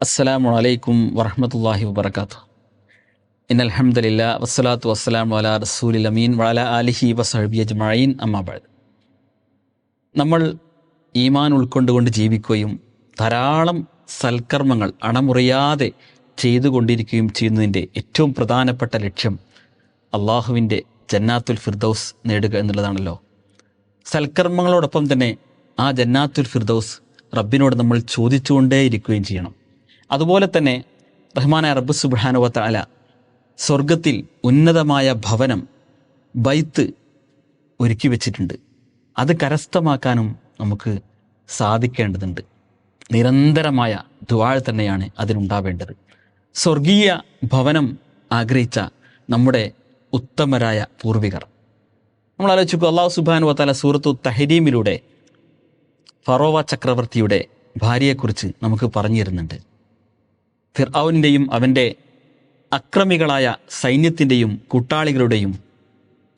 അസ്സലാമു അലൈക്കും വറഹമത്തല്ലാഹി വബർക്കാത്തു അലഹമില്ല വസ്സലാത്തു വസ്സലാം വല റസൂലിൽ അമീൻ വല അലിഹി വസഹബി അജ്മീൻ അമ്മാബാദ് നമ്മൾ ഈമാൻ ഉൾക്കൊണ്ടുകൊണ്ട് ജീവിക്കുകയും ധാരാളം സൽക്കർമ്മങ്ങൾ അണമുറിയാതെ ചെയ്തുകൊണ്ടിരിക്കുകയും ചെയ്യുന്നതിന്റെ ഏറ്റവും പ്രധാനപ്പെട്ട ലക്ഷ്യം അള്ളാഹുവിന്റെ ജന്നാത്തുൽ ഫിർദൌസ് നേടുക എന്നുള്ളതാണല്ലോ. സൽക്കർമ്മങ്ങളോടൊപ്പം തന്നെ ആ ജന്നാത്തുൽ ഫിർദൌസ് റബ്ബിനോട് നമ്മൾ ചോദിച്ചുകൊണ്ടേയിരിക്കുകയും ചെയ്യണം. അതുപോലെ തന്നെ റഹ്മാനായ റബ്ബ് സുബ്ഹാനുവത്ത അല സ്വർഗത്തിൽ ഉന്നതമായ ഭവനം ബൈത്ത് ഒരുക്കി വെച്ചിട്ടുണ്ട്. അത് കരസ്ഥമാക്കാനും നമുക്ക് സാധിക്കേണ്ടതുണ്ട്. നിരന്തരമായ ദുവാൾ തന്നെയാണ് അതിനുണ്ടാവേണ്ടത് സ്വർഗീയ ഭവനം ആഗ്രഹിച്ച നമ്മുടെ ഉത്തമരായ പൂർവികർ. നമ്മൾ ആലോചിച്ചു അള്ളാഹു സുബാനു വത്താല സൂറത്തു തഹരീമിലൂടെ ഫറോവ ചക്രവർത്തിയുടെ ഭാര്യയെക്കുറിച്ച് നമുക്ക് പറഞ്ഞു തരുന്നുണ്ട് ഫിർഔനിന്റെയും അവന്റെ അക്രമികളായ സൈന്യത്തിന്റെയും കൂട്ടാളികളുടെയും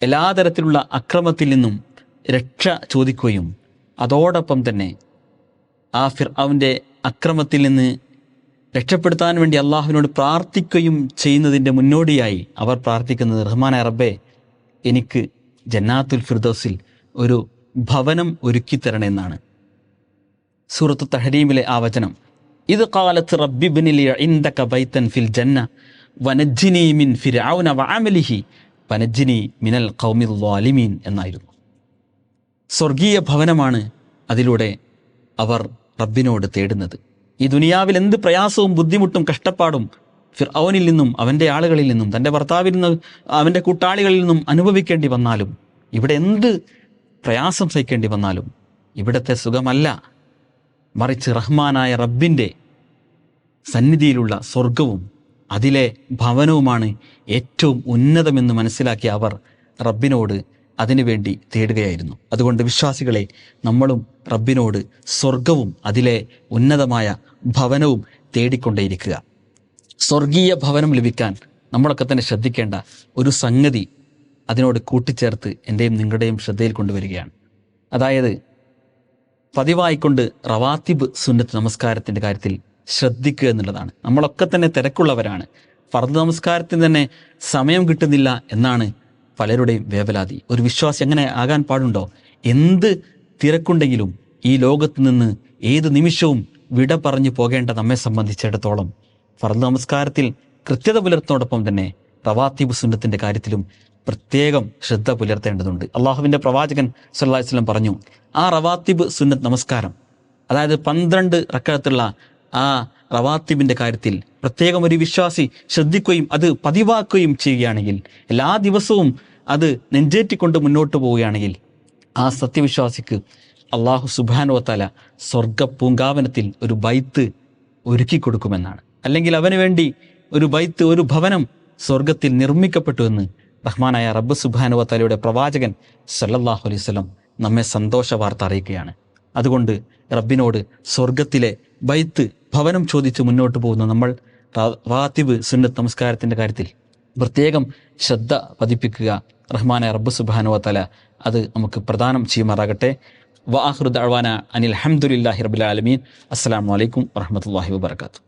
എല്ലാ തരത്തിലുള്ള അക്രമത്തിൽ നിന്നും രക്ഷ ചോദിക്കുകയും അതോടൊപ്പം തന്നെ ആ ഫിർഔന്റെ അക്രമത്തിൽ നിന്ന് രക്ഷപ്പെടുത്താൻ വേണ്ടി അള്ളാഹുവിനോട് പ്രാർത്ഥിക്കുകയും ചെയ്യുന്നതിന്റെ മുന്നോടിയായി അവർ പ്രാർത്ഥിക്കുന്നത് റഹ്മാൻ റബ്ബെ എനിക്ക് ജന്നാത്തുൽ ഫിർദോസിൽ ഒരു ഭവനം ഒരുക്കിത്തരണമെന്നാണ് സൂറത്ത് തഹരീമിലെ ആ വചനം. ഫിൽ ജന്ന മിൻ വഅമലിഹി മിനൽ ഖൗമിൽ എന്നായിരുന്നു. സ്വർഗീയ ഭവനമാണ് അതിലൂടെ അവർ റബ്ബിനോട് തേടുന്നത്. ഈ ദുനിയാവിൽ എന്ത് പ്രയാസവും ബുദ്ധിമുട്ടും കഷ്ടപ്പാടും ഫിർഔനിൽ നിന്നും അവന്റെ ആളുകളിൽ നിന്നും തന്റെ ഭർത്താവിൽ നിന്ന് അവന്റെ കൂട്ടാളികളിൽ നിന്നും അനുഭവിക്കേണ്ടി വന്നാലും ഇവിടെ എന്ത് പ്രയാസം സഹിക്കേണ്ടി വന്നാലും ഇവിടുത്തെ സുഖമല്ല. മറിച്ച് റഹ്മാനായ റബ്ബിന്റെ സന്നിധിയിലുള്ള സ്വർഗവും അതിലെ ഭവനവുമാണ് ഏറ്റവും ഉന്നതമെന്ന് മനസ്സിലാക്കിയ അവർ റബ്ബിനോട് അതിനുവേണ്ടി തേടുകയായിരുന്നു. അതുകൊണ്ട് വിശ്വാസികളെ നമ്മളും റബ്ബിനോട് സ്വർഗവും അതിലെ ഉന്നതമായ ഭവനവും തേടിക്കൊണ്ടേയിരിക്കുക. സ്വർഗീയ ഭവനം ലഭിക്കാൻ നമ്മളൊക്കെ തന്നെ ശ്രദ്ധിക്കേണ്ട ഒരു സംഗതി അതിനോട് കൂട്ടിച്ചേർത്ത് എന്റെയും നിങ്ങളുടെയും ശ്രദ്ധയിൽ കൊണ്ടുവരികയാണ്. അതായത് പതിവായിക്കൊണ്ട് റവാത്തിബ് സുന്നത്ത് നമസ്കാരത്തിന്റെ കാര്യത്തിൽ ശ്രദ്ധിക്കുക എന്നുള്ളതാണ്. നമ്മളൊക്കെ തന്നെ തിരക്കുള്ളവരാണ്. ഫർദ് നമസ്കാരത്തിന് തന്നെ സമയം കിട്ടുന്നില്ല എന്നാണ് പലരുടെയും വേവലാതി. ഒരു വിശ്വാസി എങ്ങനെ ആകാൻ പാടുണ്ടോ? എന്ത് തിരക്കുണ്ടെങ്കിലും ഈ ലോകത്ത് നിന്ന് ഏത് നിമിഷവും വിട പറഞ്ഞു പോകേണ്ട നമ്മെ സംബന്ധിച്ചിടത്തോളം ഫർദ് നമസ്കാരത്തിൽ കൃത്യത പുലർത്തുന്നതോടൊപ്പം തന്നെ റവാത്തിബ് സുന്നത്തിന്റെ കാര്യത്തിലും പ്രത്യേകം ശ്രദ്ധ പുലർത്തേണ്ടതുണ്ട്. അള്ളാഹുവിന്റെ പ്രവാചകൻ വസല്ലം പറഞ്ഞു ആ റവാത്തിബ് സുന്നത്ത് നമസ്കാരം അതായത് പന്ത്രണ്ട് റക്കഴത്തുള്ള ആ റവാത്തിബിന്റെ കാര്യത്തിൽ പ്രത്യേകം ഒരു വിശ്വാസി ശ്രദ്ധിക്കുകയും അത് പതിവാക്കുകയും ചെയ്യുകയാണെങ്കിൽ എല്ലാ ദിവസവും അത് നെഞ്ചേറ്റിക്കൊണ്ട് മുന്നോട്ട് പോവുകയാണെങ്കിൽ ആ സത്യവിശ്വാസിക്ക് അള്ളാഹു സുബാനുവത്തല സ്വർഗ പൂങ്കാവനത്തിൽ ഒരു ബൈത്ത് ഒരുക്കി കൊടുക്കുമെന്നാണ്. അല്ലെങ്കിൽ അവന് വേണ്ടി ഒരു ബൈത്ത് ഒരു ഭവനം സ്വർഗത്തിൽ നിർമ്മിക്കപ്പെട്ടു എന്ന് റഹ്മാനായ റബ്ബ് സുബാനുവത്തലയുടെ പ്രവാചകൻ സല്ലല്ലാഹു അലൈഹി വസല്ലം നമ്മെ സന്തോഷ വാർത്ത അറിയിക്കുകയാണ്. അതുകൊണ്ട് റബ്ബിനോട് സ്വർഗത്തിലെ ബൈത്ത് ഭവനം ചോദിച്ച് മുന്നോട്ട് പോകുന്ന നമ്മൾ റാത്തിബ് സുന്നത്ത് നമസ്കാരത്തിന്റെ കാര്യത്തിൽ പ്രത്യേകം ശ്രദ്ധ പതിപ്പിക്കുക. റഹ്മാനെ റബ്ബ് തല അത് നമുക്ക് പ്രദാനം ചെയ്യുമാറാകട്ടെ. വാഹൃദ് അഴ്വാന അനിൽ അഹമ്മദില്ലാഹി റബുലാലമീൻ അസ്സാം വലൈക്കും വാഹമത്തല്ലാഹി വാബർക്കാത്തു